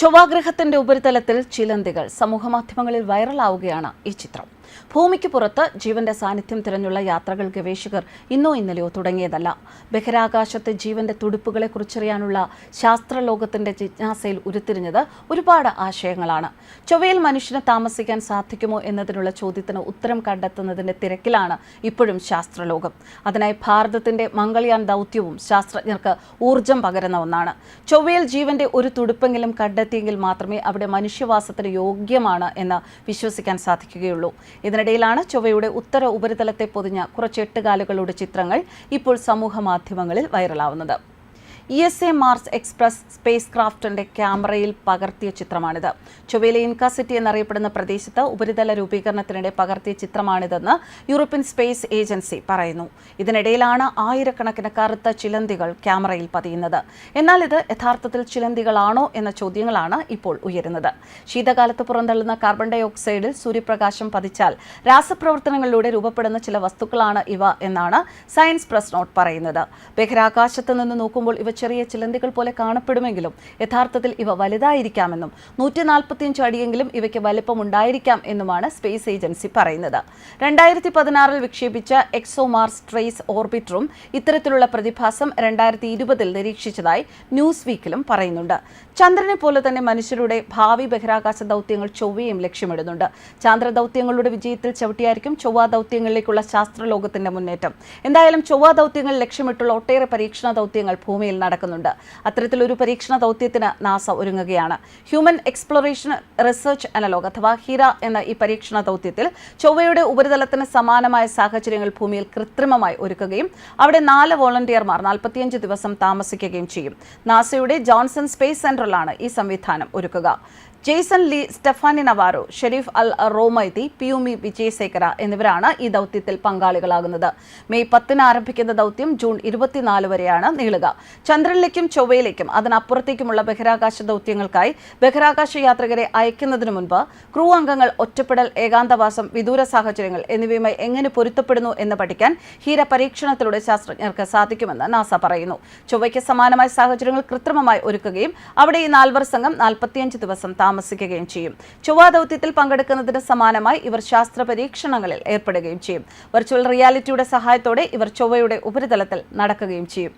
ചൊവ്വാഗ്രഹത്തിന്റെ ഉപരിതലത്തിൽ ചിലന്തികൾ സമൂഹമാധ്യമങ്ങളിൽ വൈറലാവുകയാണ് ഈ ചിത്രം. ഭൂമിക്ക് പുറത്ത് ജീവന്റെ സാന്നിധ്യം തിരഞ്ഞുള്ള യാത്രകൾ ഗവേഷകർ ഇന്നോ ഇന്നലെയോ തുടങ്ങിയതല്ല. ബഹിരാകാശത്തെ ജീവന്റെ തുടിപ്പുകളെ കുറിച്ചറിയാനുള്ള ശാസ്ത്രലോകത്തിന്റെ ജിജ്ഞാസയിൽ ഉരുത്തിരിഞ്ഞത് ഒരുപാട് ആശയങ്ങളാണ്. ചൊവ്വയിൽ മനുഷ്യന് താമസിക്കാൻ സാധിക്കുമോ എന്നതിനുള്ള ചോദ്യത്തിന് ഉത്തരം കണ്ടെത്തുന്നതിന്റെ തിരക്കിലാണ് ഇപ്പോഴും ശാസ്ത്രലോകം. അതിനായി ഭാരതത്തിന്റെ മംഗൾയാൻ ദൗത്യവും ശാസ്ത്രജ്ഞർക്ക് ഊർജം പകരുന്ന ഒന്നാണ്. ചൊവ്വയിൽ ജീവന്റെ ഒരു തുടിപ്പെങ്കിലും കണ്ടെത്തിയെങ്കിൽ മാത്രമേ അവിടെ മനുഷ്യവാസത്തിന് യോഗ്യമാണ് എന്ന് വിശ്വസിക്കാൻ സാധിക്കുകയുള്ളൂ. ഇതിനിടയിലാണ് ചൊവ്വയുടെ ഉത്തര ഉപരിതലത്തെ പൊതിഞ്ഞ കുറച്ച് എട്ടുകാലുകളുടെ ചിത്രങ്ങൾ ഇപ്പോൾ സമൂഹ മാധ്യമങ്ങളിൽ വൈറലാവുന്നത്. E S A Mars Express space ക്രാഫ്റ്റിന്റെ ക്യാമറയിൽ പകർത്തിയ ചിത്രമാണിത്. ചൊവ്വയിലെ ഇൻക സിറ്റി എന്നറിയപ്പെടുന്ന പ്രദേശത്ത് ഉപരിതല രൂപീകരണത്തിനിടെ പകർത്തിയ ചിത്രമാണിതെന്ന് യൂറോപ്യൻ സ്പേസ് ഏജൻസി പറയുന്നു. ഇതിനിടയിലാണ് ആയിരക്കണക്കിന് കറുത്ത ചിലന്തികൾ ക്യാമറയിൽ പതിയുന്നത്. എന്നാൽ ഇത് യഥാർത്ഥത്തിൽ ചിലന്തികളാണോ എന്ന ചോദ്യങ്ങളാണ് ഇപ്പോൾ ഉയരുന്നത്. ശീതകാലത്ത് പുറന്തള്ളുന്ന കാർബൺ ഡൈ ഓക്സൈഡിൽ സൂര്യപ്രകാശം പതിച്ചാൽ രാസപ്രവർത്തനങ്ങളിലൂടെ രൂപപ്പെടുന്ന ചില വസ്തുക്കളാണ് ഇവ എന്നാണ് സയൻസ് പ്രസ് നോട്ട് പറയുന്നത്. ബഹിരാകാശത്ത് നിന്ന് നോക്കുമ്പോൾ ഇവ ചെറിയ ചിലന്തികൾ പോലെ കാണപ്പെടുമെങ്കിലും യഥാർത്ഥത്തിൽ ഇവ വലുതായിരിക്കാമെന്നും നൂറ്റി നാൽപ്പത്തിയഞ്ച് അടിയെങ്കിലും ഇവയ്ക്ക് വലിപ്പം ഉണ്ടായിരിക്കാം എന്നുമാണ് സ്പേസ് ഏജൻസി പറയുന്നത്. രണ്ടായിരത്തി പതിനാറിൽ വിക്ഷേപിച്ച എക്സോമാർസ് ട്രേസ് ഓർബിറ്ററും ഇത്തരത്തിലുള്ള പ്രതിഭാസം രണ്ടായിരത്തി ഇരുപതിൽ നിരീക്ഷിച്ചതായി ന്യൂസ് വീക്കിലും പറയുന്നുണ്ട്. ചന്ദ്രനെ പോലെ തന്നെ മനുഷ്യരുടെ ഭാവി ബഹിരാകാശ ദൗത്യങ്ങൾ ചൊവ്വയും ലക്ഷ്യമിടുന്നുണ്ട്. ചാന്ദ്ര ദൗത്യങ്ങളുടെ വിജയത്തിൽ ചവിട്ടിയായിരിക്കും ചൊവ്വ ദൗത്യങ്ങളിലേക്കുള്ള ശാസ്ത്രലോകത്തിന്റെ മുന്നേറ്റം. എന്തായാലും ചൊവ്വ ദൗത്യങ്ങൾ ലക്ഷ്യമിട്ടുള്ള ഒട്ടേറെ പരീക്ഷണ ദൗത്യങ്ങൾ ഭൂമിയിൽ നടക്കുന്നുണ്ട്. അത്തരത്തിലൊരു പരീക്ഷണ ദൗത്യത്തിന് നാസ ഒരുങ്ങുകയാണ്. ഹ്യൂമൻ എക്സ്പ്ലോറേഷൻ റിസർച്ച് അനലോഗ് അഥവാ ഹിറ എന്ന ഈ പരീക്ഷണ ദൗത്യത്തിൽ ചൊവ്വയുടെ ഉപരിതലത്തിന് സമാനമായ സാഹചര്യങ്ങൾ ഭൂമിയിൽ കൃത്രിമമായി ഒരുക്കുകയും അവിടെ നാല് വോളണ്ടിയർമാർ നാൽപ്പത്തിയഞ്ച് ദിവസം താമസിക്കുകയും ചെയ്യും. നാസയുടെ ജോൺസൺ സ്പേസ് സെന്ററിലാണ് ഈ സംവിധാനം ഒരുക്കുക. Jason Lee Stephanie Navarro Sharif Al Romaithi Piyumi Wijesekara എന്നിവരാണ് ഈ ദൗത്യത്തിൽ പങ്കാളികളാകുന്നത്. മെയ് പത്തിന് ആരംഭിക്കുന്ന ദൗത്യം ജൂൺ ഇരുപത്തിനാല് വരെയാണ് നീളുക. ചന്ദ്രനിലേക്കും ചൊവ്വയിലേക്കും അതിനപ്പുറത്തേക്കുമുള്ള ബഹിരാകാശ ദൗത്യങ്ങൾക്കായി ബഹിരാകാശ യാത്രികരെ അയക്കുന്നതിനു മുൻപ് ക്രൂ അംഗങ്ങൾ ഒറ്റപ്പെടൽ ഏകാന്തവാസം വിദൂര സാഹചര്യങ്ങൾ എന്നിവയുമായി എങ്ങനെ പൊരുത്തപ്പെടുന്നു എന്ന് പഠിക്കാൻ ഹീര പരീക്ഷണത്തിലൂടെ ശാസ്ത്രജ്ഞർക്ക് സാധിക്കുമെന്ന് നാസ പറയുന്നു. ചൊവ്വയ്ക്ക് സമാനമായ സാഹചര്യങ്ങൾ കൃത്രിമമായി ഒരുക്കുകയും അവിടെ ഈ നാൽവർ സംഘം നാൽപ്പത്തിയഞ്ച് ദിവസം താമസിക്കുകയും ചെയ്യും. ചൊവ്വ ദൗത്യത്തിൽ പങ്കെടുക്കുന്നതിന് സമാനമായി ഇവർ ശാസ്ത്ര പരീക്ഷണങ്ങളിൽ ഏർപ്പെടുകയും ചെയ്യും. വെർച്വൽ റിയാലിറ്റിയുടെ സഹായത്തോടെ ഇവർ ചൊവ്വയുടെ ഉപരിതലത്തിൽ നടക്കുകയും ചെയ്യും.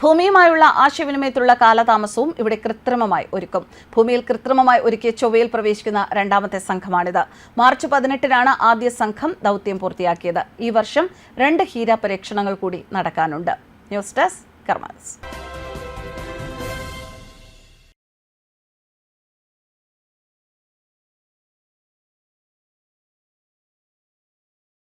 ഭൂമിയുമായുള്ള ആശയവിനിമയത്തിലുള്ള കാലതാമസവും ഇവിടെ കൃത്രിമമായി ഒരുക്കും. ഭൂമിയിൽ കൃത്രിമമായി ഒരുക്കിയ ചൊവ്വയിൽ പ്രവേശിക്കുന്ന രണ്ടാമത്തെ സംഘമാണിത്. മാർച്ച് പതിനെട്ടിനാണ് ആദ്യ സംഘം ദൗത്യം പൂർത്തിയാക്കിയത്. ഈ വർഷം രണ്ട് ഹീര പരീക്ഷണങ്ങൾ കൂടി നടക്കാനുണ്ട്. News desk karmas